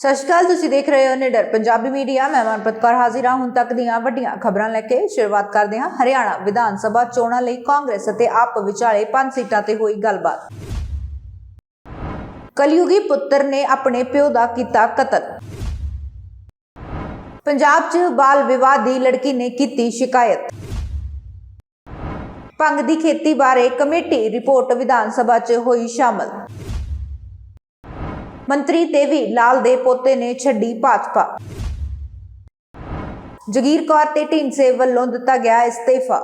ਸਤਿ ਸ਼੍ਰੀ ਅਕਾਲ, ਤੁਸੀਂ ਦੇਖ ਰਹੇ ਹੋ ਨਿਡਰ। ਪੰਜਾਬੀ ਮੀਡੀਆ, ਮੈਂ ਮਨਪ੍ਰੀਤ ਕੌਰ ਹਾਜ਼ਰ ਹਾਂ। ਹੁਣ ਤੱਕ ਦੀਆਂ ਵੱਡੀਆਂ ਖਬਰਾਂ ਲੈ ਕੇ ਸ਼ੁਰੂਆਤ ਕਰਦੇ ਹਾਂ। ਹਰਿਆਣਾ ਵਿਧਾਨ ਸਭਾ ਚੋਣਾਂ ਲਈ ਕਾਂਗਰਸ ਅਤੇ ਆਪ ਵਿਚਾਲੇ ਪੰਜ ਸੀਟਾਂ ਤੇ ਹੋਈ ਗੱਲਬਾਤ। ਕਲਯੁਗੀ ਪੁੱਤਰ ਨੇ ਆਪਣੇ ਪਿਓ ਦਾ ਕੀਤਾ ਕਤਲ। ਪੰਜਾਬ 'ਚ ਬਾਲ ਵਿਵਾਹ ਦੀ ਲੜਕੀ ਨੇ ਕੀਤੀ ਸ਼ਿਕਾਇਤ। ਭੰਗ ਦੀ ਖੇਤੀ ਬਾਰੇ ਕਮੇਟੀ ਰਿਪੋਰਟ ਵਿਧਾਨ ਸਭਾ 'ਚ ਹੋਈ ਸ਼ਾਮਲ। ਮੰਤਰੀ ਦੇਵੀ ਲਾਲ ਦੇ ਪੋਤੇ ਨੇ ਛੱਡੀ ਭਾਜਪਾ। ਜਗੀਰ ਕੌਰ ਤੇ ਢੀਂਡਸੇ ਵੱਲੋਂ ਦਿੱਤਾ ਗਿਆ ਇਸਤੀਫਾ।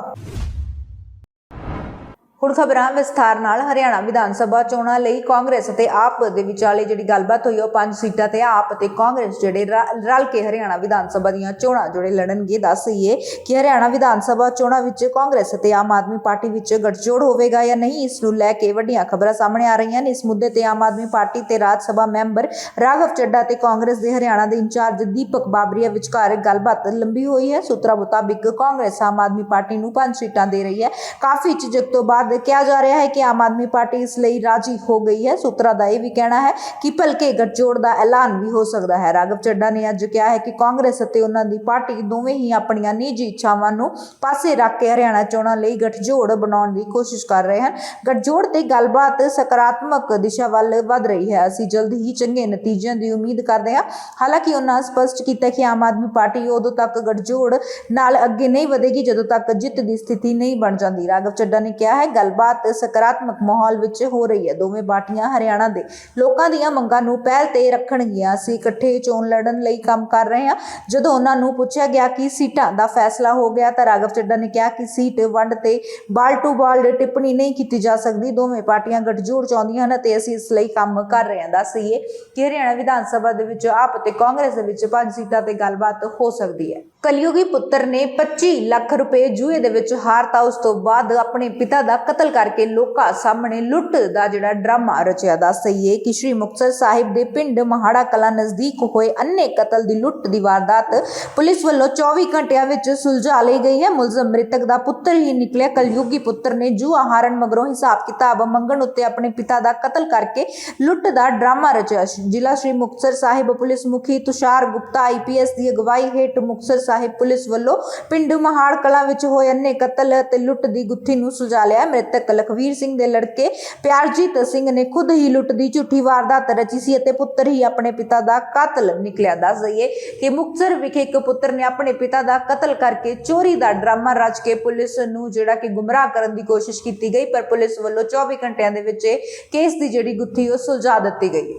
ਹੁਣ ਖਬਰਾਂ ਵਿਸਥਾਰ ਨਾਲ ਹਰਿਆਣਾ ਵਿਧਾਨ ਸਭਾ ਚੋਣਾਂ ਲਈ ਕਾਂਗਰਸ ਅਤੇ ਆਪ ਦੇ ਵਿਚਾਲੇ ਜਿਹੜੀ ਗੱਲਬਾਤ ਹੋਈ ਉਹ ਪੰਜ ਸੀਟਾਂ ਤੇ ਆਪ ਅਤੇ ਕਾਂਗਰਸ ਜਿਹੜੇ ਰਲ ਕੇ ਹਰਿਆਣਾ ਵਿਧਾਨ ਸਭਾ ਦੀਆਂ ਚੋਣਾਂ ਜਿਹੜੇ ਲੜਨਗੇ। ਦੱਸ ਦਈਏ ਕਿ ਹਰਿਆਣਾ ਵਿਧਾਨ ਸਭਾ ਚੋਣਾਂ ਵਿੱਚ ਕਾਂਗਰਸ ਅਤੇ ਆਮ ਆਦਮੀ ਪਾਰਟੀ ਵਿੱਚ ਗੱਠਜੋੜ ਹੋਵੇਗਾ ਜਾਂ ਨਹੀਂ, ਇਸ ਨੂੰ ਲੈ ਕੇ ਵੱਡੀਆਂ ਖਬਰਾਂ ਸਾਹਮਣੇ ਆ ਰਹੀਆਂ ਨੇ। ਇਸ ਮੁੱਦੇ ਤੇ ਆਮ ਆਦਮੀ ਪਾਰਟੀ ਤੇ ਰਾਜ ਸਭਾ ਮੈਂਬਰ ਰਾਘਵ ਚੱਡਾ ਤੇ ਕਾਂਗਰਸ ਦੇ ਹਰਿਆਣਾ ਦੇ ਇੰਚਾਰਜ ਦੀਪਕ ਬਾਬਰੀਆ ਵਿਚਕਾਰ ਗੱਲਬਾਤ ਲੰਬੀ ਹੋਈ ਹੈ। ਸੂਤਰਾਂ ਮੁਤਾਬਿਕ ਕਾਂਗਰਸ ਆਮ ਆਦਮੀ ਪਾਰਟੀ ਨੂੰ ਪੰਜ ਸੀਟਾਂ ਦੇ ਰਹੀ ਹੈ। ਕਾਫੀ ਝਿਜਕ ਤੋਂ ਬਾਅਦ ਕਿਹਾ ਜਾ ਰਿਹਾ ਹੈ ਕਿ ਆਮ ਆਦਮੀ ਪਾਰਟੀ ਇਸ ਲਈ ਰਾਜੀ ਹੋ ਗਈ ਹੈ। ਸੂਤਰਾਂ ਦਾ ਇਹ ਵੀ ਕਹਿਣਾ ਹੈ ਕਿ ਭਲਕੇ ਗੱਠਜੋੜ ਦਾ ਐਲਾਨ ਵੀ ਹੋ ਸਕਦਾ ਹੈ। ਰਾਘਵ ਚੱਡਾ ਨੇ ਅੱਜ ਕਿਹਾ ਹੈ ਕਿ ਕਾਂਗਰਸ ਅਤੇ ਉਹਨਾਂ ਦੀ ਪਾਰਟੀ ਦੋਵੇਂ ਹੀ ਆਪਣੀਆਂ ਨਿੱਜੀ ਇੱਛਾਵਾਂ ਨੂੰ ਪਾਸੇ ਰੱਖ ਕੇ ਹਰਿਆਣਾ ਚੋਣਾਂ ਲਈ ਗੱਠਜੋੜ ਬਣਾਉਣ ਦੀ ਕੋਸ਼ਿਸ਼ ਕਰ ਰਹੇ ਹਨ। ਗੱਠਜੋੜ ਤੇ ਗੱਲਬਾਤ ਸਕਾਰਾਤਮਕ ਦਿਸ਼ਾ ਵੱਲ ਵਧ ਰਹੀ ਹੈ। ਅਸੀਂ ਜਲਦ ਹੀ ਚੰਗੇ ਨਤੀਜਿਆਂ ਦੀ ਉਮੀਦ ਕਰਦੇ ਹਾਂ। ਹਾਲਾਂਕਿ ਉਹਨਾਂ ਸਪਸ਼ਟ ਕੀਤਾ ਕਿ ਆਮ ਆਦਮੀ ਪਾਰਟੀ ਉਦੋਂ ਤੱਕ ਗੱਠਜੋੜ ਨਾਲ ਅੱਗੇ ਨਹੀਂ ਵਧੇਗੀ, ਜਦੋਂ ਤੱਕ ਜਿੱਤ ਦੀ ਸਥਿਤੀ ਨਹੀਂ ਬਣ ਜਾਂਦੀ। ਰਾਘਵ ਚੱਡਾ ਨੇ ਕਿਹਾ ਹੈ ਗੱਲਬਾਤ ਸਕਾਰਾਤਮਕ ਮਾਹੌਲ ਵਿੱਚ ਹੋ ਰਹੀ ਹੈ। ਦੋਵੇਂ ਪਾਰਟੀਆਂ ਹਰਿਆਣਾ ਦੇ ਲੋਕਾਂ ਦੀਆਂ ਮੰਗਾਂ ਨੂੰ ਪਹਿਲ ਤੇ ਰੱਖਣਗੀਆਂ। ਅਸੀਂ ਇਕੱਠੇ ਚੋਣ ਲੜਨ ਲਈ ਕੰਮ ਕਰ ਰਹੇ ਹਾਂ। ਜਦੋਂ ਉਹਨਾਂ ਨੂੰ ਪੁੱਛਿਆ ਗਿਆ ਕਿ ਸੀਟਾਂ ਦਾ ਫੈਸਲਾ ਹੋ ਗਿਆ ਤਾਂ ਰਾਘਵ ਚੱਡਾ ਨੇ ਕਿਹਾ ਕਿ ਸੀਟ ਵੰਡ ਤੇ ਬਾਲ ਟੂ ਬਾਲ ਟਿੱਪਣੀ ਨਹੀਂ ਕੀਤੀ ਜਾ ਸਕਦੀ। ਦੋਵੇਂ ਪਾਰਟੀਆਂ ਗੱਠਜੋੜ ਚਾਹੁੰਦੀਆਂ ਹਨ ਤੇ ਅਸੀਂ ਇਸ ਲਈ ਕੰਮ ਕਰ ਰਹੇ ਹਾਂ। ਦੱਸੀਏ ਕਿ ਹਰਿਆਣਾ ਵਿਧਾਨ ਸਭਾ ਦੇ ਵਿੱਚ ਆਪ ਤੇ ਕਾਂਗਰਸ ਦੇ ਵਿੱਚ ਪੰਜ ਸੀਟਾਂ ਤੇ ਗੱਲਬਾਤ ਹੋ ਸਕਦੀ ਹੈ। ਕਲਯੁਗੀ ਪੁੱਤਰ ਨੇ 25 ਲੱਖ ਰੁਪਏ ਜੂਏ ਦੇ ਵਿੱਚ ਹਾਰਤਾ ਉਸ ਤੋਂ ਬਾਅਦ ਆਪਣੇ ਪਿਤਾ ਦਾ ਕਤਲ ਕਰਕੇ ਲੋਕਾਂ ਸਾਹਮਣੇ ਲੁੱਟ ਦਾ ਜਿਹੜਾ ਡਰਾਮਾ ਰਚਿਆ ਦੱਸ ਸਹੀਏ ਕਿ ਸ਼੍ਰੀ ਮੁਕਤਸਰ ਸਾਹਿਬ ਦੇ ਪਿੰਡ ਮਹਾੜਾ ਕਲਾ ਨਜ਼ਦੀਕ ਹੋਏ ਅੰਨੇ ਕਤਲ ਦੀ ਲੁੱਟ ਦੀ ਵਾਰਦਾਤ ਪੁਲਿਸ ਵੱਲੋਂ 24 ਘੰਟਿਆਂ ਵਿੱਚ ਸੁਲਝਾ ਲਈ ਗਈ ਹੈ। ਮੁਲਜ਼ਮ ਮ੍ਰਿਤਕ ਦਾ ਪੁੱਤਰ ਹੀ ਨਿਕਲਿਆ। ਕਲਯੁਗੀ ਪੁੱਤਰ ਨੇ ਜੂਆ ਹਾਰਨ ਮਗਰੋਂ ਹਿਸਾਬ ਕਿਤਾਬ ਮੰਗਣ ਉੱਤੇ ਆਪਣੇ ਪਿਤਾ ਦਾ ਕਤਲ ਕਰਕੇ ਲੁੱਟ ਦਾ ਡਰਾਮਾ ਰਚਿਆ। ਜ਼ਿਲ੍ਹਾ ਸ਼੍ਰੀ ਮੁਕਤਸਰ ਸਾਹਿਬ ਪੁਲਿਸ ਮੁਖੀ ਤੁਸ਼ਾਰ ਗੁਪਤਾ ਆਈਪੀਐਸ ਦੀ ਅਗਵਾਈ ਹੇਠ ਮੁਕਤਸਰ ਸਾਹਿਬ ਪੁਲਿਸ ਵੱਲੋਂ ਪਿੰਡ ਮਹਾੜ ਕਲਾਂ ਵਿੱਚ ਹੋਏ ਅੰਨੇ ਕਤਲ ਅਤੇ ਲੁੱਟ ਦੀ ਗੁੱਥੀ ਨੂੰ ਸੁਲਝਾ ਲਿਆ। ਮ੍ਰਿਤਕ ਲਖਵੀਰ ਸਿੰਘ ਦੇ ਲੜਕੇ ਪਿਆਰਜੀਤ ਸਿੰਘ ਨੇ ਖੁਦ ਹੀ ਲੁੱਟ ਦੀ ਝੂਠੀ ਵਾਰਦਾਤ ਰਚੀ ਸੀ ਅਤੇ ਪੁੱਤਰ ਹੀ ਆਪਣੇ ਪਿਤਾ ਦਾ ਕਾਤਲ ਨਿਕਲਿਆ। ਦੱਸ ਦਈਏ ਕਿ ਮੁਕਤਸਰ ਵਿਖੇ ਇੱਕ ਪੁੱਤਰ ਨੇ ਆਪਣੇ ਪਿਤਾ ਦਾ ਕਤਲ ਕਰਕੇ ਚੋਰੀ ਦਾ ਡਰਾਮਾ ਰਚ ਕੇ ਪੁਲਿਸ ਨੂੰ ਜਿਹੜਾ ਕਿ ਗੁੰਮਰਾਹ ਕਰਨ ਦੀ ਕੋਸ਼ਿਸ਼ ਕੀਤੀ ਗਈ, ਪਰ ਪੁਲਿਸ ਵੱਲੋਂ 24 ਘੰਟਿਆਂ ਦੇ ਵਿੱਚ ਇਹ ਕੇਸ ਦੀ ਜਿਹੜੀ ਗੁੱਥੀ ਉਹ ਸੁਲਝਾ ਦਿੱਤੀ ਗਈ।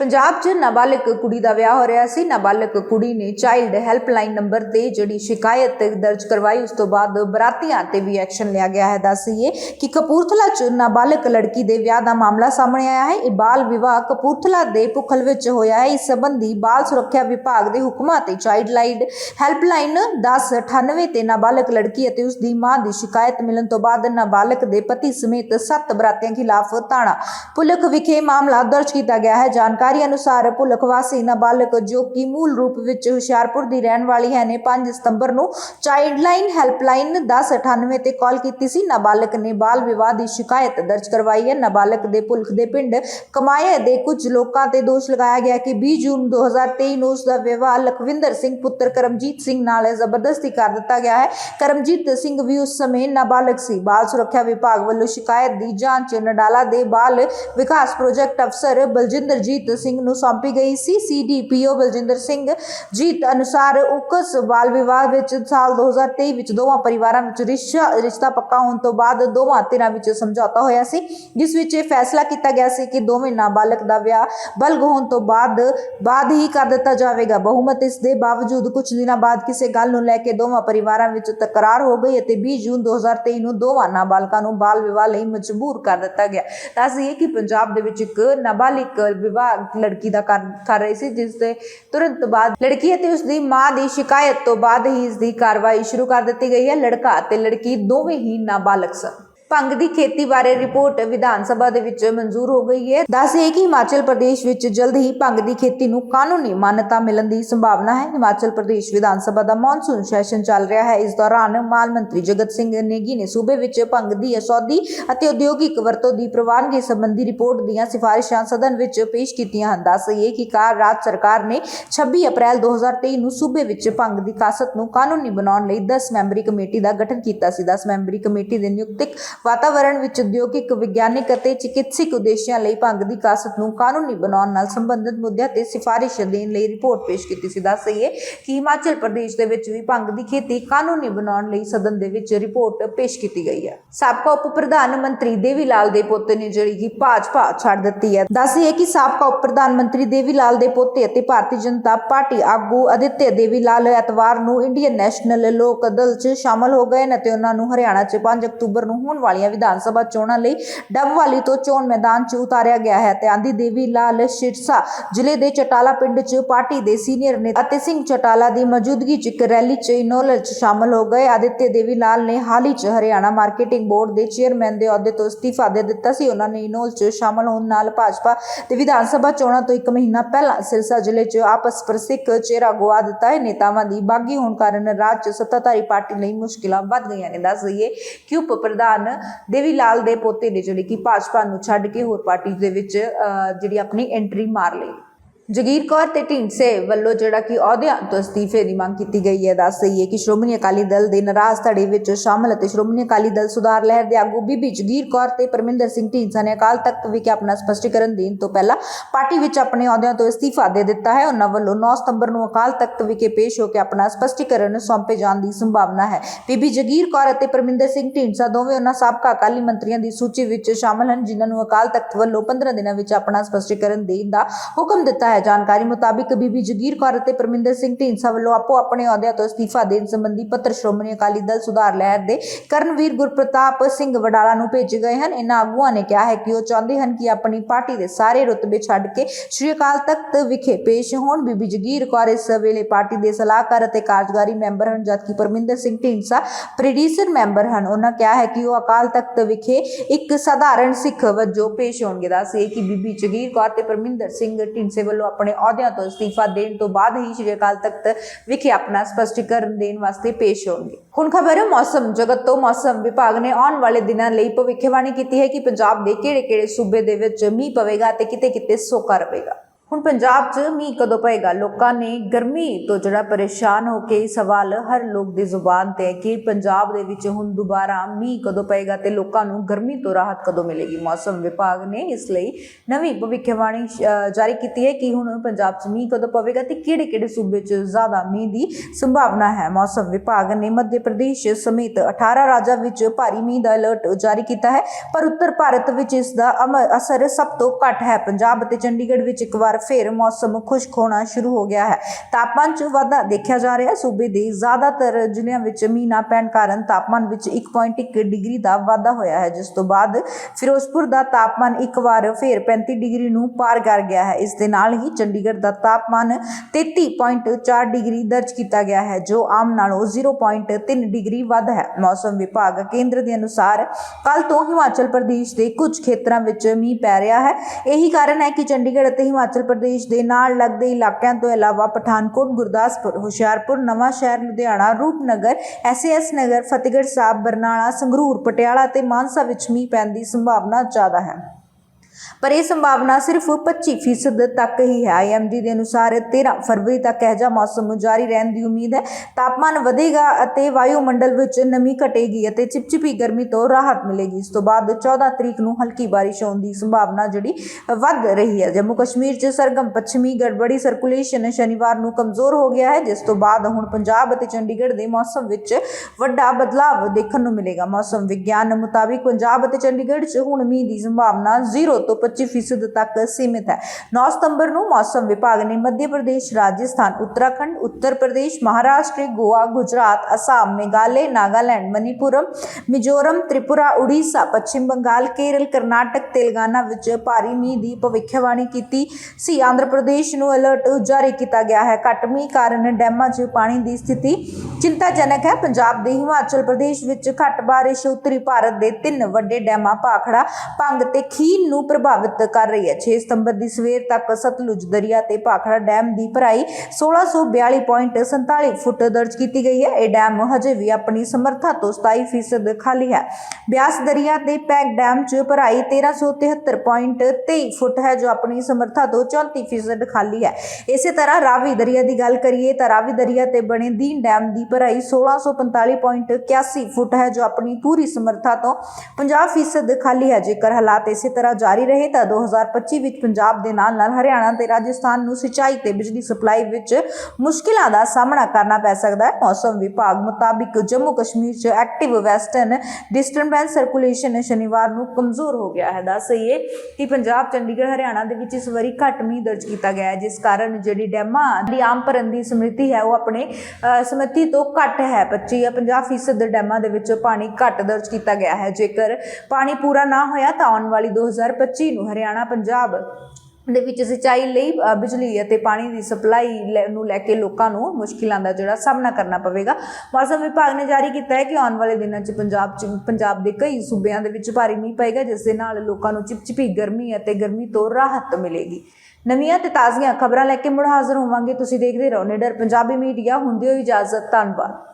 ਪੰਜਾਬ 'ਚ ਨਾਬਾਲਗ ਕੁੜੀ ਦਾ ਵਿਆਹ ਹੋ ਰਿਹਾ ਸੀ। ਨਾਬਾਲਗ ਕੁੜੀ ਨੇ ਚਾਈਲਡ ਹੈਲਪਲਾਈਨ ਨੰਬਰ ਤੇ ਜਿਹੜੀ ਸ਼ਿਕਾਇਤ ਦਰਜ ਕਰਵਾਈ, ਉਸ ਤੋਂ ਬਾਅਦ ਬਰਾਤੀਆਂ ਤੇ ਵੀ ਐਕਸ਼ਨ ਲਿਆ ਗਿਆ ਹੈ। ਦੱਸੀਏ ਕਿ ਕਪੂਰਥਲਾ 'ਚ ਨਾਬਾਲਗ ਲੜਕੀ ਦੇ ਵਿਆਹ ਦਾ ਮਾਮਲਾ ਸਾਹਮਣੇ ਆਇਆ ਹੈ। ਇਹ ਬਾਲ ਵਿਵਾਹ ਕਪੂਰਥਲਾ ਦੇ ਭੁਖਲ ਵਿੱਚ ਹੋਇਆ ਹੈ। ਇਸ ਸੰਬੰਧੀ ਬਾਲ ਸੁਰੱਖਿਆ ਵਿਭਾਗ ਦੇ ਹੁਕਮਾਂ ਤੇ ਚਾਈਲਡ ਲਾਈਨ ਹੈਲਪਲਾਈਨ 1098 ਤੇ ਨਾਬਾਲਗ ਲੜਕੀ ਅਤੇ ਉਸ ਦੀ ਮਾਂ ਦੀ ਸ਼ਿਕਾਇਤ ਮਿਲਣ ਤੋਂ ਬਾਅਦ ਨਾਬਾਲਗ ਦੇ ਪਤੀ ਸਮੇਤ 7 ਬਰਾਤੀਆਂ ਖਿਲਾਫ ਥਾਣਾ ਪੁਲਕ ਵਿਖੇ ਮਾਮਲਾ ਦਰਜ ਕੀਤਾ ਗਿਆ ਹੈ। ਜਾਣਕਾਰੀ ਅਨੁਸਾਰ ਪੁਲਕ ਵਾਸੀ ਨਾਬਾਲਗ ਜੋ ਕਿ ਮੂਲ ਰੂਪ ਵਿੱਚ ਹੁਸ਼ਿਆਰਪੁਰ ਦੀ ਰਹਿਣ ਵਾਲੀ ਹੈ ਨੇ 5 ਸਤੰਬਰ ਨੂੰ ਚਾਈਲਡ ਹੈਲਪਲਾਈਨ 1098 ਤੇ ਕਾਲ ਕੀਤੀ ਸੀ। ਨਾਬਾਲਗ ਨੇ ਬਾਲ ਵਿਵਾਹ ਦੀ ਸ਼ਿਕਾਇਤ ਦਰਜ ਕਰਵਾਈ ਹੈ। ਨਾਬਾਲਗ ਦੇ ਪੁਲਕ ਦੇ ਪਿੰਡ ਕਮਾਏ ਦੇ ਕੁਝ ਲੋਕਾਂ ਤੇ ਦੋਸ਼ ਲਗਾਇਆ ਗਿਆ ਕਿ 20 ਜੂਨ 2023 ਨੂੰ ਉਸ ਦਾ ਵਿਵਾਹ ਲਖਵਿੰਦਰ ਸਿੰਘ, ਪੁੱਤਰ ਕਰਮਜੀਤ ਸਿੰਘ ਨਾਲ ਜ਼ਬਰਦਸਤੀ ਕਰ ਦਿੱਤਾ ਗਿਆ ਹੈ। ਕਰਮਜੀਤ ਸਿੰਘ ਵੀ ਉਸ ਸਮੇਂ ਨਾਬਾਲਗ ਸੀ। ਬਾਲ ਸੁਰੱਖਿਆ ਵਿਭਾਗ ਵੱਲੋਂ ਸ਼ਿਕਾਇਤ ਦੀ ਜਾਂਚ ਨਡਾਲਾ ਦੇ ਬਾਲ ਵਿਕਾਸ ਪ੍ਰੋਜੈਕਟ ਅਫਸਰ ਬਲਜਿੰਦਰਜੀਤ ਸਿੰਘ ਨੂੰ ਸੌਂਪੀ ਗਈ ਸੀ। ਸੀਡੀਪੀਓ ਬਲਜਿੰਦਰ ਸਿੰਘ ਜੀਤ ਅਨੁਸਾਰ ਉਕਸ ਬਾਲ ਵਿਵਾਹ ਵਿੱਚ ਸਾਲ 2023 ਵਿੱਚ ਦੋਵਾਂ ਪਰਿਵਾਰਾਂ ਵਿੱਚ ਰਿਸ਼ਤਾ ਰਿਸ਼ਤਾ ਪੱਕਾ ਹੋਣ ਤੋਂ ਬਾਅਦ ਦੋਵਾਂ ਧਿਰਾਂ ਵਿੱਚ ਸਮਝੌਤਾ ਹੋਇਆ ਸੀ। ਜਿਸ ਵਿੱਚ ਇਹ ਫੈਸਲਾ ਕੀਤਾ ਗਿਆ ਸੀ ਕਿ ਦੋਵੇਂ ਨਾਬਾਲਗ ਦਾ ਵਿਆਹ ਬਲਗ ਹੋਣ ਤੋਂ ਬਾਅਦ ਬਾਅਦ ਹੀ ਕਰ ਦਿੱਤਾ ਜਾਵੇਗਾ। ਬਹੁਮਤ ਇਸ ਦੇ ਬਾਵਜੂਦ ਕੁਝ ਦਿਨਾਂ ਬਾਅਦ ਕਿਸੇ ਗੱਲ ਨੂੰ ਲੈ ਕੇ ਦੋਵਾਂ ਪਰਿਵਾਰਾਂ ਵਿੱਚ ਤਕਰਾਰ ਹੋ ਗਈ ਅਤੇ 20 ਜੂਨ 2023 ਨੂੰ ਦੋਵਾਂ ਨਾਬਾਲਗਾਂ ਨੂੰ ਬਾਲ ਵਿਵਾਹ ਲਈ ਮਜਬੂਰ ਕਰ ਦਿੱਤਾ ਗਿਆ। ਦੱਸਦੀਏ ਕਿ ਪੰਜਾਬ ਦੇ ਵਿੱਚ ਇੱਕ ਨਾਬਾਲਿਗ ਵਿਵਾਹ ਲੜਕੀ ਦਾ ਕਰ ਕਰ ਰਹੀ ਸੀ, ਜਿਸ ਦੇ ਤੁਰੰਤ ਬਾਅਦ ਲੜਕੀ ਅਤੇ ਉਸ ਦੀ ਮਾਂ ਦੀ ਸ਼ਿਕਾਇਤ ਤੋਂ ਬਾਅਦ ਹੀ ਇਸ ਦੀ ਕਾਰਵਾਈ ਸ਼ੁਰੂ ਕਰ ਦਿੱਤੀ ਗਈ ਹੈ। ਲੜਕਾ ਅਤੇ ਲੜਕੀ ਦੋਵੇਂ ਹੀ ਨਾਬਾਲਗ ਸਨ। ਭੰਗ ਦੀ ਖੇਤੀ ਬਾਰੇ ਰਿਪੋਰਟ ਵਿਧਾਨ ਸਭਾ ਦੇ ਵਿੱਚ ਮਨਜ਼ੂਰ ਹੋ ਗਈ ਹੈ। ਦੱਸਦੇ ਕਿ ਹਿਮਾਚਲ ਪ੍ਰਦੇਸ਼ ਵਿੱਚ ਜਲਦ ਹੀ ਭੰਗ ਦੀ ਖੇਤੀ ਨੂੰ ਕਾਨੂੰਨੀ ਮਾਨਤਾ ਮਿਲਣ ਦੀ ਸੰਭਾਵਨਾ ਹੈ। ਹਿਮਾਚਲ ਪ੍ਰਦੇਸ਼ ਵਿਧਾਨ ਸਭਾ ਦਾ ਮੌਨਸੂਨ ਸੈਸ਼ਨ ਚੱਲ ਰਿਹਾ ਹੈ। ਇਸ ਦੌਰਾਨ ਮਾਲ ਮੰਤਰੀ ਜਗਤ ਸਿੰਘ ਨੇਗੀ ਨੇ ਸੂਬੇ ਵਿੱਚ ਭੰਗ ਦੀ ਅਸੌਦੀ ਅਤੇ ਉਦਯੋਗਿਕ ਵਰਤੋਂ ਦੀ ਪ੍ਰਵਾਨਗੀ ਸੰਬੰਧੀ ਰਿਪੋਰਟ ਦੀਆਂ ਸਿਫਾਰਿਸ਼ਾਂ ਸਦਨ ਵਿੱਚ ਪੇਸ਼ ਕੀਤੀਆਂ ਹਨ। ਦੱਸਈਏ ਕਿ ਕਾਰ ਰਾਜ ਸਰਕਾਰ ਨੇ 26 ਅਪ੍ਰੈਲ 2023 ਨੂੰ ਸੂਬੇ ਵਿੱਚ ਭੰਗ ਦੀ ਕਾਸਤ ਨੂੰ ਕਾਨੂੰਨੀ ਬਣਾਉਣ ਲਈ 10 ਮੈਂਬਰੀ ਕਮੇਟੀ ਦਾ ਗਠਨ ਕੀਤਾ ਸੀ। 10 ਮੈਂਬਰੀ ਕਮੇਟੀ ਦੇ ਨਿਯੁਕਤਿਕ ਵਾਤਾਵਰਣ ਵਿੱਚ ਉਦਯੋਗਿਕ, ਵਿਗਿਆਨਿਕ ਅਤੇ ਚਿਕਿਤਸਕ ਉਦੇਸ਼ਾਂ ਲਈ ਭੰਗ ਦੀ ਕਾਸਤ ਨੂੰ ਕਾਨੂੰਨੀ ਬਣਾਉਣ ਨਾਲ ਸੰਬੰਧਿਤ ਮੁੱਦਿਆਂ ਤੇ ਸਿਫਾਰਿਸ਼ ਦੇਣ ਲਈ ਰਿਪੋਰਟ ਪੇਸ਼ ਕੀਤੀ ਸੀ। ਦੱਸਈਏ ਕਿ ਹਿਮਾਚਲ ਪ੍ਰਦੇਸ਼ ਦੇ ਵਿੱਚ ਵੀ ਭੰਗ ਦੀ ਖੇਤੀ ਕਾਨੂੰਨੀ ਬਣਾਉਣ ਲਈ ਸਦਨ ਦੇ ਵਿੱਚ ਰਿਪੋਰਟ ਪੇਸ਼ ਕੀਤੀ ਗਈ ਹੈ। ਸਾਬਕਾ ਉਪ ਪ੍ਰਧਾਨ ਮੰਤਰੀ ਦੇਵੀ ਲਾਲ ਦੇ ਪੋਤੇ ਨੇ ਜਿਹੜੀ ਕਿ ਭਾਜਪਾ ਛੱਡ ਦਿੱਤੀ ਹੈ। ਦੱਸਈਏ ਕਿ ਸਾਬਕਾ ਉਪ ਪ੍ਰਧਾਨ ਮੰਤਰੀ ਦੇਵੀ ਲਾਲ ਦੇ ਪੋਤੇ ਅਤੇ ਭਾਰਤੀ ਜਨਤਾ ਪਾਰਟੀ ਆਗੂ ਅਦਿੱਤਿਆ ਦੇਵੀ ਲਾਲ ਐਤਵਾਰ ਨੂੰ ਇੰਡੀਅਨ ਨੈਸ਼ਨਲ ਲੋਕ ਦਲ 'ਚ ਸ਼ਾਮਲ ਹੋ ਗਏ ਨੇ ਤੇ ਉਹਨਾਂ ਨੂੰ ਹਰਿਆਣਾ 'ਚ 5 ਅਕਤੂਬਰ ਨੂੰ ਹੋਣ ਵਾਲੀਆਂ ਵਿਧਾਨ ਸਭਾ ਚੋਣਾਂ ਲਈ ਡੱਬਵਾਲੀ ਤੋਂ ਚੋਣ ਮੈਦਾਨ 'ਚ ਉਤਾਰਿਆ ਗਿਆ ਹੈ। ਤੇ ਆਂਦੀ ਦੇਵੀ ਲਾਲ ਸਿਰਸਾ ਜ਼ਿਲ੍ਹੇ ਦੇ ਚਟਾਲਾ ਪਿੰਡ 'ਚ ਪਾਰਟੀ ਦੇ ਸੀਨੀਅਰ ਨੇਤਾ ਅਤੇ ਸਿੰਘ ਚਟਾਲਾ ਦੀ ਮੌਜੂਦਗੀ 'ਚ ਇੱਕ ਰੈਲੀ 'ਚ ਇਨੋਲਰ 'ਚ ਸ਼ਾਮਲ ਹੋ ਗਏ। ਆਦਿੱਤਿਆ ਦੇਵੀ ਲਾਲ ਨੇ ਹਾਲ ਹੀ 'ਚ ਹਰਿਆਣਾ ਮਾਰਕੀਟਿੰਗ ਬੋਰਡ ਦੇ ਚੇਅਰਮੈਨ ਦੇ ਅਹੁਦੇ ਤੋਂ ਅਸਤੀਫਾ ਦੇ ਦਿੱਤਾ ਸੀ। ਉਹਨਾਂ ਨੇ ਇਨੋਲ 'ਚ ਸ਼ਾਮਲ ਹੋਣ ਨਾਲ ਭਾਜਪਾ ਤੇ ਵਿਧਾਨ ਸਭਾ ਚੋਣਾਂ ਤੋਂ ਇੱਕ ਮਹੀਨਾ ਪਹਿਲਾਂ ਸਿਰਸਾ ਜ਼ਿਲ੍ਹੇ 'ਚ ਆਪਸ ਪ੍ਰਸਿੱਖ ਚਿਹਰਾ ਗਵਾ ਦਿੱਤਾ ਹੈ। ਨੇਤਾਵਾਂ ਦੀ ਬਾਗੀ ਹੋਣ ਕਾਰਨ ਰਾਜ 'ਚ ਸੱਤਾਧਾਰੀ ਪਾਰਟੀ ਲਈ ਮੁਸ਼ਕਿਲਾਂ ਵੱਧ ਗਈਆਂ। ਨੇ ਦੱਸ ਦਈਏ ਕਿ ਉਪ ਪ੍ਰਧਾਨ ਦੇਵੀ ਲਾਲ ਦੇ ਪੋਤੇ ਨੇ ਜਿਹੜੇ ਕਿ ਭਾਜਪਾ ਨੂੰ ਛੱਡ ਕੇ ਹੋਰ ਪਾਰਟੀ ਦੇ ਵਿੱਚ ਅਹ, ਜਿਹੜੀ ਆਪਣੀ ਐਂਟਰੀ ਮਾਰ ਲਈ। ਜਗੀਰ ਕੌਰ ਤੇ ਢੀਂਡਸੇ ਵੱਲੋਂ ਜਿਹੜਾ ਕਿ ਅਹੁਦਿਆਂ ਤੋਂ ਅਸਤੀਫੇ ਦੀ ਮੰਗ ਕੀਤੀ ਗਈ ਹੈ। ਦੱਸ ਦਈਏ ਕਿ ਸ਼੍ਰੋਮਣੀ ਅਕਾਲੀ ਦਲ ਦੇ ਨਾਰਾਜ਼ ਧੜੇ ਵਿੱਚ ਸ਼ਾਮਲ ਅਤੇ ਸ਼੍ਰੋਮਣੀ ਅਕਾਲੀ ਦਲ ਸੁਧਾਰ ਲਹਿਰ ਦੇ ਆਗੂ ਬੀਬੀ ਜਗੀਰ ਕੌਰ ਤੇ ਪਰਮਿੰਦਰ ਸਿੰਘ ਢੀਂਡਸਾ ਨੇ ਅਕਾਲ ਤਖਤ ਵਿਖੇ ਆਪਣਾ ਸਪਸ਼ਟੀਕਰਨ ਦੇਣ ਤੋਂ ਪਹਿਲਾਂ ਪਾਰਟੀ ਵਿੱਚ ਆਪਣੇ ਅਹੁਦਿਆਂ ਤੋਂ ਅਸਤੀਫਾ ਦੇ ਦਿੱਤਾ ਹੈ। ਉਹਨਾਂ ਵੱਲੋਂ 9 ਸਤੰਬਰ ਨੂੰ ਅਕਾਲ ਤਖਤ ਵਿਖੇ ਪੇਸ਼ ਹੋ ਕੇ ਆਪਣਾ ਸਪਸ਼ਟੀਕਰਨ ਸੌਂਪੇ ਜਾਣ ਦੀ ਸੰਭਾਵਨਾ ਹੈ। ਬੀਬੀ ਜਗੀਰ ਕੌਰ ਅਤੇ ਪਰਮਿੰਦਰ ਸਿੰਘ ਢੀਂਡਸਾ ਦੋਵੇਂ ਉਹਨਾਂ ਸਾਬਕਾ ਅਕਾਲੀ ਮੰਤਰੀਆਂ ਦੀ ਸੂਚੀ ਵਿੱਚ ਸ਼ਾਮਲ ਹਨ, ਜਿਨ੍ਹਾਂ ਨੂੰ ਅਕਾਲ ਤਖਤ ਵੱਲੋਂ 15 ਦਿਨਾਂ ਵਿੱਚ ਆਪਣਾ ਸਪਸ਼ਟੀਕਰਨ ਦੇਣ ਦਾ ਹੁਕਮ ਦਿੱਤਾ ਹੈ। ਜਾਣਕਾਰੀ ਮੁਤਾਬਿਕ ਬੀਬੀ ਜਗੀਰ ਕੌਰ ਅਤੇ ਪਰਮਿੰਦਰ ਸਿੰਘ ਢੀਂਡਸਾ ਵੱਲੋਂ ਆਪੋ ਆਪਣੇ ਅਹੁਦਿਆਂ ਤੋਂ ਅਸਤੀਫਾ ਦੇਣ ਸੰਬੰਧੀ ਪੱਤਰ ਸ਼੍ਰੋਮਣੀ ਅਕਾਲੀ ਦਲ ਸੁਧਾਰ ਲਹਿਰ ਦੇ ਕਰਨਵੀਰ ਗੁਰਪ੍ਰਤਾਪ ਸਿੰਘ ਵਡਾਲਾ ਨੂੰ ਭੇਜੇ ਗਏ ਹਨ। ਇਹਨਾਂ ਆਗੂਆਂ ਨੇ ਕਿਹਾ ਹੈ ਕਿ ਉਹ ਚਾਹੁੰਦੇ ਹਨ ਕਿ ਆਪਣੀ ਪਾਰਟੀ ਦੇ ਸਾਰੇ ਰੁਤਬੇ ਛੱਡ ਕੇ ਸ਼੍ਰੀ ਅਕਾਲ ਤਖਤ ਵਿਖੇ ਪੇਸ਼ ਹੋਣ। ਬੀਬੀ ਜਗੀਰ ਕੌਰ ਇਸ ਵੇਲੇ ਪਾਰਟੀ ਦੇ ਸਲਾਹਕਾਰ ਅਤੇ ਕਾਰਜਕਾਰੀ ਮੈਂਬਰ ਹਨ ਜਦਕਿ ਪਰਮਿੰਦਰ ਸਿੰਘ ਢੀਂਡਸਾ ਪ੍ਰੋਡਿਊਸਰ ਮੈਂਬਰ ਹਨ। ਉਹਨਾਂ ਕਿਹਾ ਹੈ ਕਿ ਉਹ ਅਕਾਲ ਤਖਤ ਵਿਖੇ ਇੱਕ ਸਧਾਰਨ ਸਿੱਖ ਵਜੋਂ ਪੇਸ਼ ਹੋਣਗੇ। ਦੱਸੇ ਕਿ ਬੀਬੀ ਜਗੀਰ ਕੌਰ ਤੇ ਪਰਮਿੰਦਰ ਸਿੰਘ ਢੀਂਡਸੇ ਵੱਲੋਂ ਆਪਣੇ ਅਹੁਦਿਆਂ ਤੋਂ ਅਸਤੀਫਾ ਦੇਣ ਤੋਂ ਬਾਅਦ ਹੀ ਸ਼੍ਰੀ ਅਕਾਲ ਤਖਤ ਵਿਖੇ ਆਪਣਾ ਸਪਸ਼ਟੀਕਰਨ ਦੇਣ ਵਾਸਤੇ ਪੇਸ਼ ਹੋਣਗੇ। ਹੁਣ ਖਬਰ ਹੈ ਮੌਸਮ, ਜਗਤ ਤੋਂ ਮੌਸਮ ਵਿਭਾਗ ਨੇ ਆਉਣ ਵਾਲੇ ਦਿਨਾਂ ਲਈ ਭਵਿੱਖਬਾਣੀ ਕੀਤੀ ਹੈ ਕਿ ਪੰਜਾਬ ਦੇ ਕਿਹੜੇ-ਕਿਹੜੇ ਸੂਬੇ ਦੇ ਵਿੱਚ ਮੀਂਹ ਪਵੇਗਾ ਤੇ ਕਿਤੇ-ਕਿਤੇ ਸੋਕਾ ਰਹੇਗਾ ਹੁਣ ਪੰਜਾਬ 'ਚ ਮੀਂਹ ਕਦੋਂ ਪਏਗਾ? ਲੋਕਾਂ ਨੇ ਗਰਮੀ ਤੋਂ ਜਿਹੜਾ ਪਰੇਸ਼ਾਨ ਹੋ ਕੇ ਸਵਾਲ ਹਰ ਲੋਕ ਦੀ ਜ਼ੁਬਾਨ ਤੇ ਹੈ ਕਿ ਪੰਜਾਬ ਦੇ ਵਿੱਚ ਹੁਣ ਦੁਬਾਰਾ ਮੀਂਹ ਕਦੋਂ ਪਏਗਾ ਤੇ ਲੋਕਾਂ ਨੂੰ ਗਰਮੀ ਤੋਂ ਰਾਹਤ ਕਦੋਂ ਮਿਲੇਗੀ? ਮੌਸਮ ਵਿਭਾਗ ਨੇ ਇਸ ਲਈ ਨਵੀਂ ਭਵਿੱਖਬਾਣੀ ਜਾਰੀ ਕੀਤੀ ਹੈ ਕਿ ਹੁਣ ਪੰਜਾਬ 'ਚ ਮੀਂਹ ਕਦੋਂ ਪਵੇਗਾ ਤੇ ਕਿਹੜੇ-ਕਿਹੜੇ ਸੂਬੇ 'ਚ ਜ਼ਿਆਦਾ ਮੀਂਹ ਦੀ ਸੰਭਾਵਨਾ ਹੈ? ਮੌਸਮ ਵਿਭਾਗ ਨੇ ਮੱਧ ਪ੍ਰਦੇਸ਼ ਸਮੇਤ 18 ਰਾਜਾਂ ਵਿੱਚ ਭਾਰੀ ਮੀਂਹ ਦਾ ਅਲਰਟ ਜਾਰੀ ਕੀਤਾ ਹੈ, ਪਰ ਉੱਤਰ ਭਾਰਤ ਵਿੱਚ ਇਸ ਦਾ ਅਮ- ਅਸਰ ਸਭ ਤੋਂ ਘੱਟ ਹੈ। ਪੰਜਾਬ ਅਤੇ ਚੰਡੀਗੜ੍ਹ ਵਿੱਚ ਇੱਕ ਵਾਰ ਫਿਰ ਮੌਸਮ ਖੁਸ਼ਕ ਹੋਣਾ ਸ਼ੁਰੂ ਹੋ ਗਿਆ ਹੈ। ਤਾਪਮਾਨ 'ਚ ਵਾਧਾ ਦੇਖਿਆ ਜਾ ਰਿਹਾ ਹੈ। ਸੂਬੇ ਦੇ ਜ਼ਿਆਦਾਤਰ ਜ਼ਿਲ੍ਹਿਆਂ ਵਿੱਚ ਮੀਂਹ ਨਾ ਪੈਣ ਕਾਰਨ ਤਾਪਮਾਨ ਵਿੱਚ 1.1 ਡਿਗਰੀ ਦਾ ਵਾਧਾ ਹੋਇਆ ਹੈ, ਜਿਸ ਤੋਂ ਬਾਅਦ ਫਿਰੋਜ਼ਪੁਰ ਦਾ ਤਾਪਮਾਨ ਇੱਕ ਵਾਰ ਫਿਰ 35 ਡਿਗਰੀ ਨੂੰ ਪਾਰ ਕਰ ਗਿਆ ਹੈ। ਇਸ ਦੇ ਨਾਲ ਹੀ ਚੰਡੀਗੜ੍ਹ ਦਾ ਤਾਪਮਾਨ 33.4 ਡਿਗਰੀ ਦਰਜ ਕੀਤਾ ਗਿਆ ਹੈ, ਜੋ ਆਮ ਨਾਲੋਂ 0.3 ਡਿਗਰੀ ਵੱਧ ਹੈ। ਮੌਸਮ ਵਿਭਾਗ ਕੇਂਦਰ ਦੇ ਅਨੁਸਾਰ ਕੱਲ ਤੋਂ ਹਿਮਾਚਲ ਪ੍ਰਦੇਸ਼ ਦੇ ਕੁਝ ਖੇਤਰਾਂ ਵਿੱਚ ਮੀਂਹ ਪੈ ਰਿਹਾ ਹੈ। ਇਹੀ ਕਾਰਨ ਹੈ ਕਿ ਚੰਡੀਗੜ੍ਹ ਅਤੇ ਹਿਮਾਚਲ ਪ੍ਰਦੇਸ਼ ਦੇ ਨਾਲ ਲੱਗਦੇ ਇਲਾਕਿਆਂ ਤੋਂ ਇਲਾਵਾ ਪਠਾਨਕੋਟ, ਗੁਰਦਾਸਪੁਰ, ਹੁਸ਼ਿਆਰਪੁਰ, ਨਵਾਂ ਸ਼ਹਿਰ, ਲੁਧਿਆਣਾ, ਰੂਪਨਗਰ ਐਸਐਸ ਨਗਰ, ਫਤਿਹਗੜ੍ਹ ਸਾਹਿਬ, ਬਰਨਾਲਾ, ਸੰਗਰੂਰ, ਪਟਿਆਲਾ ਅਤੇ ਮਾਨਸਾ ਵਿੱਚ ਮੀਂਹ ਪੈਣ ਦੀ ਸੰਭਾਵਨਾ ਜ਼ਿਆਦਾ ਹੈ। ਪਰ ਇਹ ਸੰਭਾਵਨਾ ਸਿਰਫ 25% ਤੱਕ ਹੀ ਹੈ। ਆਈਐਮਡੀ ਦੇ ਅਨੁਸਾਰ 13 ਫਰਵਰੀ ਤੱਕ ਇਹ ਜਿਹਾ ਮੌਸਮ ਜਾਰੀ ਰਹਿਣ ਦੀ ਉਮੀਦ ਹੈ। ਤਾਪਮਾਨ ਵਧੇਗਾ ਅਤੇ ਵਾਯੂਮੰਡਲ ਵਿੱਚ ਨਮੀ ਘਟੇਗੀ ਅਤੇ ਚਿਪਚਿਪੀ ਗਰਮੀ ਤੋਂ ਰਾਹਤ ਮਿਲੇਗੀ। ਇਸ ਤੋਂ ਬਾਅਦ 14 ਤਰੀਕ ਨੂੰ ਹਲਕੀ ਬਾਰਿਸ਼ ਹੋਣ ਦੀ ਸੰਭਾਵਨਾ ਜਿਹੜੀ ਵੱਧ ਰਹੀ ਹੈ। ਜੰਮੂ ਕਸ਼ਮੀਰ 'ਚ ਸਰਗਮ ਪੱਛਮੀ ਗੜਬੜੀ ਸਰਕੂਲੇਸ਼ਨ ਸ਼ਨੀਵਾਰ ਨੂੰ ਕਮਜ਼ੋਰ ਹੋ ਗਿਆ ਹੈ, ਜਿਸ ਤੋਂ ਬਾਅਦ ਹੁਣ ਪੰਜਾਬ ਅਤੇ ਚੰਡੀਗੜ੍ਹ ਦੇ ਮੌਸਮ ਵਿੱਚ ਵੱਡਾ ਬਦਲਾਵ ਦੇਖਣ ਨੂੰ ਮਿਲੇਗਾ। ਮੌਸਮ ਵਿਗਿਆਨ ਮੁਤਾਬਿਕ ਪੰਜਾਬ ਅਤੇ ਚੰਡੀਗੜ੍ਹ 'ਚ ਹੁਣ ਮੀਂਹ ਦੀ ਸੰਭਾਵਨਾ 0 ਤੋਂ 25% ਤੱਕ ਸੀਮਿਤ ਹੈ। 9 ਸਤੰਬਰ ਨੂੰ ਮੌਸਮ ਵਿਭਾਗ ਨੇ ਮੱਧ ਪ੍ਰਦੇਸ਼, ਰਾਜਸਥਾਨ, ਉੱਤਰਾਖੰਡ, ਉੱਤਰ ਪ੍ਰਦੇਸ਼, ਮਹਾਰਾਸ਼ਟਰ, ਗੋਆ, ਗੁਜਰਾਤ, ਅਸਾਮ ਮੇਘਾਲय ਨਾਗਾਲੈਂਡ, ਮਨੀਪੁਰਮ, ਮਿਜ਼ੋਰਮ, ਤ੍ਰਿਪੁਰਾ, ਉੜੀਸਾ, ਪੱਛਮੀ ਬੰਗਾਲ, ਕੇਰਲ, ਕਰਨਾਟਕ, ਤੇਲੰਗਾਨਾ ਵਿੱਚ ਭਾਰੀ ਮੀਂਹ ਦੀ ਭਵਿੱਖਬਾਣੀ ਕੀਤੀ ਸੀ। ਆਂਧਰ ਪ੍ਰਦੇਸ਼ ਨੂੰ ਅਲਰਟ ਜਾਰੀ ਕੀਤਾ ਗਿਆ ਹੈ। ਘੱਟ ਮੀਂਹ ਕਾਰਨ ਡੈਮਾਂ 'ਚ ਪਾਣੀ ਦੀ ਸਥਿਤੀ ਚਿੰਤਾਜਨਕ ਹੈ। ਪੰਜਾਬ ਦੇ ਹਿਮਾਚਲ ਪ੍ਰਦੇਸ਼ ਵਿੱਚ ਘੱਟ ਬਾਰਿਸ਼ ਉੱਤਰੀ ਭਾਰਤ ਦੇ ਤਿੰਨ ਵੱਡੇ ਡੈਮਾਂ ਭਾਖੜਾ, ਭੰਗ ਤੇ ਖੀਨ ਨੂੰ ਪ੍ਰਭਾਵਿਤ ਕਰ ਰਹੀ ਹੈ। 6 ਸਤੰਬਰ ਦੀ ਸਵੇਰ ਤੱਕ ਸਤਲੁਜ ਦਰਿਆ ਤੇ ਭਾਖੜਾ ਡੈਮ ਦੀ ਭਰਾਈ 1642.47 ਫੁੱਟ ਦਰਜ ਕੀਤੀ ਗਈ ਹੈ। ਇਹ ਡੈਮ ਹਜੇ ਵੀ ਆਪਣੀ ਸਮਰੱਥਾ ਤੋਂ 27% ਖਾਲੀ ਹੈ। ਬਿਆਸ ਦਰਿਆ ਤੇ ਪੈਕ ਡੈਮ 'ਚ ਭਰਾਈ 1373.23 ਫੁੱਟ ਹੈ, ਜੋ ਆਪਣੀ ਸਮਰੱਥਾ ਤੋਂ 34% ਖਾਲੀ ਹੈ। ਇਸੇ ਤਰ੍ਹਾਂ ਰਾਵੀ ਦਰਿਆ ਦੀ ਗੱਲ ਕਰੀਏ ਤਾਂ ਰਾਵੀ ਦਰਿਆ ਤੇ ਬਣੇ ਦੀਨ ਡੈਮ ਦੀ ਭਰਾਈ 1645.81 ਫੁੱਟ ਹੈ, ਜੋ ਆਪਣੀ ਪੂਰੀ ਸਮਰੱਥਾ ਤੋਂ 50% ਖਾਲੀ ਹੈ। ਜੇਕਰ ਹਾਲਾਤ ਇਸੇ ਤਰ੍ਹਾਂ ਜਾਰੀ ਰਹੇ ਤਾਂ 2025 ਵਿੱਚ ਪੰਜਾਬ ਦੇ ਨਾਲ ਨਾਲ ਹਰਿਆਣਾ ਤੇ ਰਾਜਸਥਾਨ ਨੂੰ ਸਿੰਚਾਈ ਤੇ ਬਿਜਲੀ ਸਪਲਾਈ ਵਿੱਚ ਮੁਸ਼ਕਿਲਾਂ ਦਾ ਸਾਹਮਣਾ ਕਰਨਾ ਪੈ ਸਕਦਾ ਹੈ। ਮੌਸਮ ਵਿਭਾਗ ਮੁਤਾਬਿਕ ਜੰਮੂ ਕਸ਼ਮੀਰ 'ਚ ਐਕਟਿਵ ਵੈਸਟਰਨ ਡਿਸਟਰਬੈਂਸ ਸਰਕੂਲੇਸ਼ਨ ਸ਼ਨੀਵਾਰ ਨੂੰ ਕਮਜ਼ੋਰ ਹੋ ਗਿਆ ਹੈ। ਦੱਸ ਸਹੀਏ ਕਿ ਪੰਜਾਬ, ਚੰਡੀਗੜ੍ਹ, ਹਰਿਆਣਾ ਦੇ ਵਿੱਚ ਇਸ ਵਾਰੀ ਘੱਟ ਮੀਂਹ ਦਰਜ ਕੀਤਾ ਗਿਆ ਹੈ, ਜਿਸ ਕਾਰਨ ਜਿਹੜੀ ਡੈਮਾਂ ਦੀ ਆਮ ਭਰਨ ਦੀ ਸਮਿਤੀ ਹੈ, ਉਹ ਆਪਣੇ ਸਮਿਤੀ ਤੋਂ ਘੱਟ ਹੈ। 25 ਜਾਂ 50 ਫੀਸਦ ਡੈਮਾਂ ਦੇ ਵਿੱਚ ਪਾਣੀ ਘੱਟ ਦਰਜ ਕੀਤਾ ਗਿਆ ਹੈ। ਜੇਕਰ ਪਾਣੀ ਪੂਰਾ ਨਾ ਹੋਇਆ ਤਾਂ ਆਉਣ ਵਾਲੀ 2025 ਨੂੰ ਹਰਿਆਣਾ, ਪੰਜਾਬ ਦੇ ਵਿੱਚ ਸਿੰਚਾਈ ਲਈ ਬਿਜਲੀ ਅਤੇ ਪਾਣੀ ਦੀ ਸਪਲਾਈ ਲੈ- ਨੂੰ ਲੈ ਕੇ ਲੋਕਾਂ ਨੂੰ ਮੁਸ਼ਕਿਲਾਂ ਦਾ ਜਿਹੜਾ ਸਾਹਮਣਾ ਕਰਨਾ ਪਵੇਗਾ। ਮੌਸਮ ਵਿਭਾਗ ਨੇ ਜਾਰੀ ਕੀਤਾ ਹੈ ਕਿ ਆਉਣ ਵਾਲੇ ਦਿਨਾਂ 'ਚ ਪੰਜਾਬ 'ਚ, ਪੰਜਾਬ ਦੇ ਕਈ ਸੂਬਿਆਂ ਦੇ ਵਿੱਚ ਭਾਰੀ ਮੀਂਹ ਪਏਗਾ, ਜਿਸ ਦੇ ਨਾਲ ਲੋਕਾਂ ਨੂੰ ਚਿਪਚਿਪੀ ਗਰਮੀ ਅਤੇ ਗਰਮੀ ਤੋਂ ਰਾਹਤ ਮਿਲੇਗੀ। ਨਵੀਆਂ ਤੇ ਤਾਜ਼ੀਆਂ ਖਬਰਾਂ ਲੈ ਕੇ ਮੁੜ ਹਾਜ਼ਰ ਹੋਵਾਂਗੇ। ਤੁਸੀਂ ਦੇਖਦੇ ਰਹੋ ਨਿਡਰ ਪੰਜਾਬੀ ਮੀਡੀਆ। ਹੁੰਦੀ ਹੋਈ ਇਜਾਜ਼ਤ, ਧੰਨਵਾਦ।